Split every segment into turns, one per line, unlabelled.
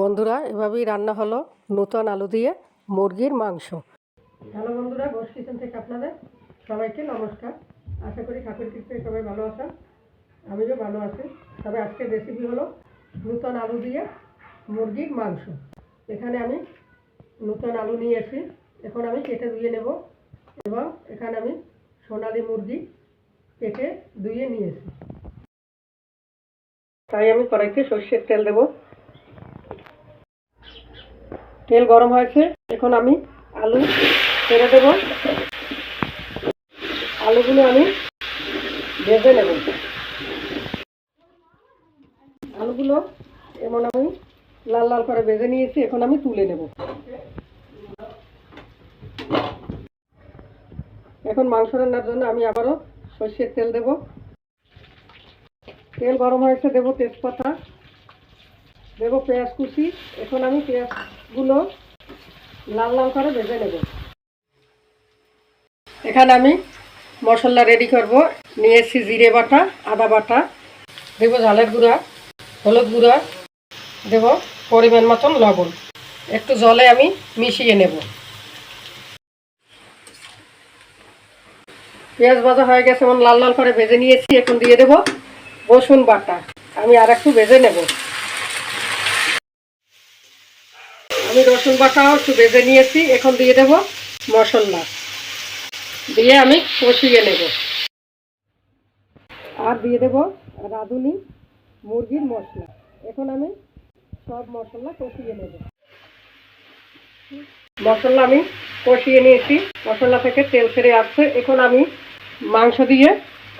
বন্ধুরা, এভাবেই রান্না হলো নূতন আলু দিয়ে মুরগির মাংস। হ্যালো বন্ধুরা গোস কিচেন থেকে আপনাদের সবাইকে নমস্কার। আশা করি ঠাকুর কৃপায় সবাই ভালো আছেন, আমিও ভালো আছি। তবে আজকের রেসিপি হলো নূতন আলু দিয়ে মুরগির মাংস। এখানে আমি নূতন আলু নিয়ে এসি এখন আমি কেটে ধুয়ে নেব এবং এখানে আমি সোনালি মুরগি কেটে ধুয়ে নিয়েছি। তাই আমি কড়াইতে সর্ষের তেল দেব। তেল গরম হয়েছে এখন আমি আলু ছেড়ে দেব। আলুগুলো আমি ভেজে নেব। আলুগুলো এমন আমি লাল লাল করে ভেজে নিয়েছি, এখন আমি তুলে নেব। এখন মাংস রান্নার জন্য আমি আবারও সর্ষের তেল দেব। তেল গরম হয়েছে দেবো তেজপাতা, দেবো পেঁয়াজ কুচি। এখন আমি পেঁয়াজগুলো লাল লাল করে ভেজে নেব। এখানে আমি মশলা রেডি করব। নিয়েছি জিরে বাটা, আদা বাটা, দেবো ঝালের গুঁড়া, হলুদ গুঁড়া, দেব পরিমাণ মতন লবণ। একটু জলে আমি মিশিয়ে নেব। পেঁয়াজ ভাজা হয়ে গেছে, এমন লাল লাল করে ভেজে নিয়েছি, এখন দিয়ে দেব রসুন বাটা। আমি আর একটু ভেজে নেব। আমি রসুন বাটাও একটু ভেজে নিয়েছি, এখন দিয়ে দেব মশলা। দিয়ে আমি কষিয়ে নেব। আর দিয়ে দেব রাঁধুনি মুরগির মশলা। এখন আমি সব মশলা কষিয়ে নেব। মশলা আমি কষিয়ে নিয়েছি, মশলা থেকে তেল ছেড়ে আসছে। এখন আমি মাংস দিয়ে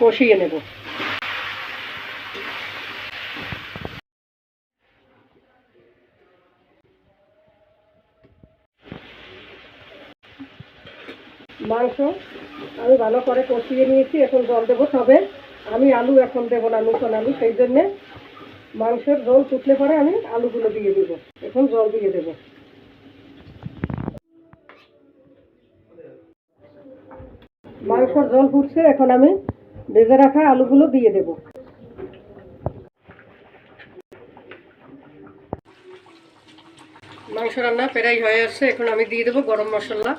কষিয়ে নেব। মাংস। আমি ভালো করে কষিয়ে নিয়েছি, এখন জল দেবো তবে আমি আলু এখন দেবো না, নতুন আলু, সেই জন্যে মাংসের জল ফুটলে পরে আমি আলুগুলো দিয়ে দেবো। এখন জল দিয়ে দেবো। মাংসর জল ফুটছে, এখন আমি ভেজে রাখা আলুগুলো দিয়ে দেব। মাংস রান্না প্রায় হয়ে আসছে, এখন আমি দিয়ে দেবো গরম মশলা।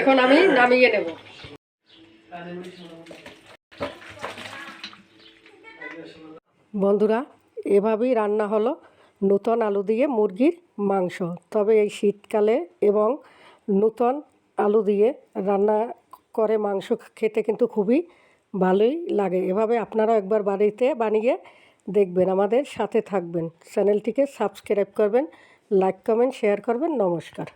এখন আমি নামিয়ে নেব। বন্ধুরা, এভাবেই রান্না হলো নূতন আলু দিয়ে মুরগির মাংস। তবে এই শীতকালে এবং নূতন আলু দিয়ে রান্না করে মাংস খেতে কিন্তু খুবই ভালোই লাগে। এভাবে আপনারা একবার বাড়িতে বানিয়ে দেখবেন, আমাদের সাথে থাকবেন। চ্যানেলটিকে সাবস্ক্রাইব করবেন, লাইক, কমেন্ট, শেয়ার করবেন। নমস্কার।